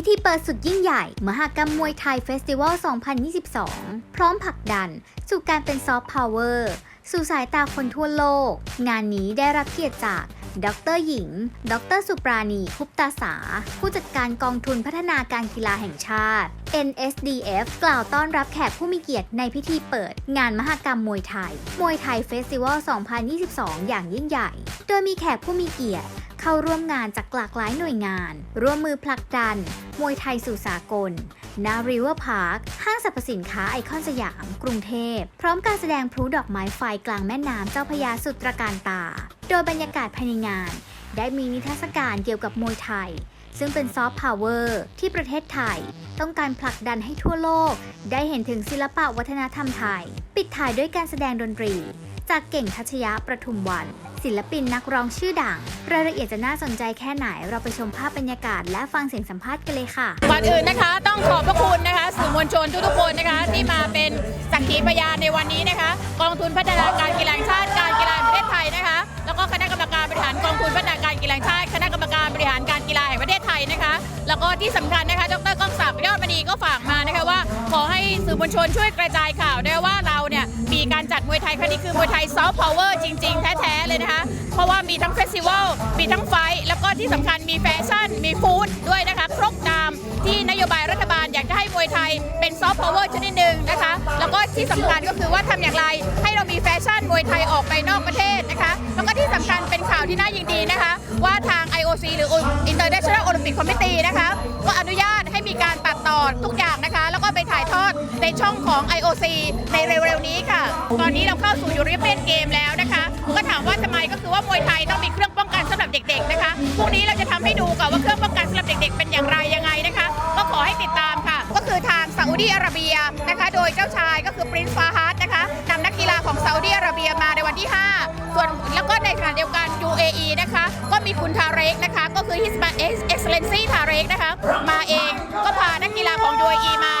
พิธีเปิดสุดยิ่งใหญ่ มหกรรมมวยไทยเฟสติวัล 2022 พร้อมผลักดัน สู่การเป็นซอฟต์พาวเวอร์สู่สายตาคนทั่วโลก งานนี้ได้รับเกียรติจากดรหญิง ดรสุปราณีคุปตาสา ผู้จัดการกองทุนพัฒนาการกีฬาแห่งชาติ NSDF กล่าวต้อนรับแขกผู้มีเกียรติในพิธีเปิด งานมหกรรมมวยไทย มวยไทยเฟสติวัล 2022 อย่างยิ่งใหญ่ โดยมีแขกผู้มีเกียรติ เข้าร่วมงานจากหลากหลายหน่วยงาน ร่วมมือผลักดัน มวยไทยสู่สากลณริเวอร์พาร์ค ห้างสรรพสินค้าไอคอนสยาม กรุงเทพ พร้อมการแสดงพลุดอกไม้ไฟกลางแม่น้ำเจ้าพยาสุดตระการตา โดยบรรยากาศภายในงาน ได้มีนิทรรศการเกี่ยวกับมวยไทย ซึ่งเป็นซอฟต์พาวเวอร์ที่ประเทศไทย ต้องการผลักดันให้ทั่วโลก ได้เห็นถึงศิลปะวัฒนธรรมไทย ปิดท้ายด้วยการแสดงดนตรี จากเก่งทัชยะประทุมวัน ศิลปินนักร้องชื่อดัง รายละเอียดจะน่าสนใจแค่ไหน เราไปชมภาพบรรยากาศและฟังเสียงสัมภาษณ์กันเลยค่ะก่อนอื่นนะคะ ต้องขอบพระคุณนะคะสื่อมวลชนทุกๆคนนะคะ ที่มาเป็นสักขีพยานในวันนี้นะคะ กองทุนพัฒนาการกีฬาชาติการกีฬาประเทศไทยนะคะ แล้วก็คณะกรรมการบริหารกองทุนพัฒนาการกีฬาชาติ คณะกรรมการบริหารการกีฬาแห่งประเทศไทยนะคะ แล้วก็ที่สำคัญนะคะ ดรก้องศักดิ์ยอดมณีก็ฝากมานะคะว่า ขอให้สื่อมวลชนช่วยกระจายข่าวด้วยว่าเราเนี่ยีการจัดมวยไทยครั้งนี้คือมวยไทยซอฟต์พาวเวอร์จริง ๆ แท้ ๆ เลยนะคะ เพราะว่ามีทั้งเฟสติวัล มีทั้งไฟ แล้วก็ที่สำคัญมีแฟชั่น มีฟู้ดด้วยนะคะ ครบตามที่นโยบายรัฐบาลอยากจะให้มวยไทยเป็นซอฟต์พาวเวอร์ชนิดหนึ่งนะคะ แล้วก็ที่สำคัญก็คือว่าทำอย่างไร ให้เรามีแฟชั่นมวยไทยออกไปนอกประเทศนะคะ แล้วก็ที่สำคัญเป็นข่าวที่น่ายินดีนะคะ ว่าทาง IOC หรือ International Olympic Committee นะคะ ช่องของ IOC ในเร็วๆนี้ค่ะ ตอนนี้เราเข้าสู่ยูโรเปียนเกมแล้วนะคะ ก็ถามว่าทำไมก็คือว่ามวยไทยต้องมีเครื่องป้องกันสำหรับเด็กๆนะคะพรุ่งนี้เราจะทำให้ดูก่อนว่าเครื่องป้องกันสำหรับเด็ก ๆ เป็นอย่างไรยังไงนะคะ ก็ขอให้ติดตามค่ะ ก็คือทางซาอุดีอาระเบียนะคะ โดยเจ้าชายก็คือปรินซ์ฟาฮัดนะคะนำนักกีฬาของซาอุดีอาระเบียมาในวันที่ 5 ส่วนแล้วก็ในขณะเดียวกัน UAE นะคะ ก็มีคุณทาเรกนะคะ ก็คือ His Excellency ทาเรกนะคะ มาเองก็พานักกีฬาของ UAE มา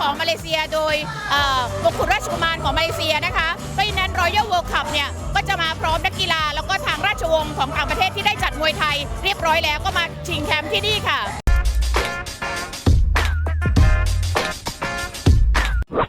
ของมาเลเซียโดยเอ่อมงกุฎราชกุมารของมาเลเซียนะคะ เพราะฉะนั้น Royal World Cup เนี่ยก็จะมาพร้อมนักกีฬา แล้วก็ทางราชวงศ์ของต่างประเทศที่ได้จัดมวยไทย เรียบร้อยแล้วก็มาชิงแชมป์ที่นี่ค่ะ